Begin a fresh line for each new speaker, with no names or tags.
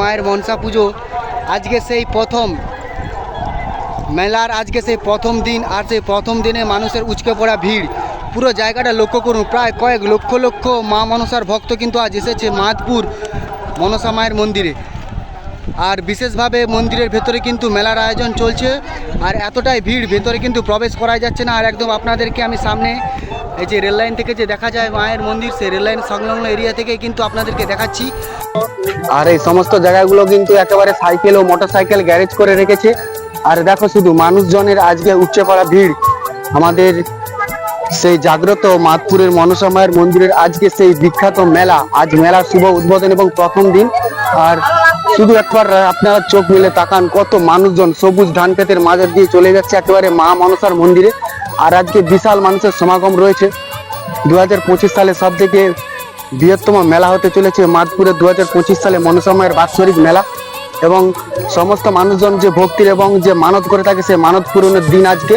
মায়ের মনসা পুজো। আজকে সেই প্রথম মেলার আজকে সেই প্রথম দিন আর সেই প্রথম দিনে মানুষের উচকে পড়া ভিড়। পুরো জায়গাটা লক্ষ্য করুন, প্রায় কয়েক লক্ষ লক্ষ মা মনসার ভক্ত কিন্তু আজ এসেছে মাধপুর মনসা মায়ের মন্দিরে। আর বিশেষভাবে মন্দিরের ভেতরে কিন্তু মেলার আয়োজন চলছে। আর এতটাই ভিড়, ভেতরে কিন্তু প্রবেশ করা যাচ্ছে না। আর একদম আপনাদেরকে আমি সামনে এই যে রেল লাইন থেকে যে দেখা যায় মায়ের মন্দির, সেই রেল লাইন সংলগ্ন এরিয়া থেকে কিন্তু আপনাদেরকে দেখাচ্ছি। আর এই সমস্ত জায়গাগুলো কিন্তু একেবারে সাইকেল ও মোটর সাইকেল গ্যারেজ করে রেখেছে। আর দেখো শুধু মানুষজনের আজকে উচ্চে পড়া ভিড়। আমাদের সেই জাগ্রত মাতপুরের মনসা মায়ের মন্দিরের আজকে সেই বিখ্যাত মেলা। আজ মেলার শুভ উদ্বোধন এবং প্রথম দিন। আর শুধু একবার আপনারা চোখ মিলে তাকান, কত মানুষজন সবুজ ধান ক্ষেতের মাঝে দিয়ে চলে যাচ্ছে একেবারে মা মনসার মন্দিরে। আর আজকে বিশাল মানুষের সমাগম রয়েছে। দু হাজার পঁচিশ সালে সব থেকে বৃহত্তম মেলা হতে চলেছে মাদপুরে দু হাজার পঁচিশ সালে মনসময়ের বাৎসরিক মেলা এবং সমস্ত মানুষজন যে ভক্তির এবং যে মানত করে থাকে সে মানত পূরণের দিন আজকে।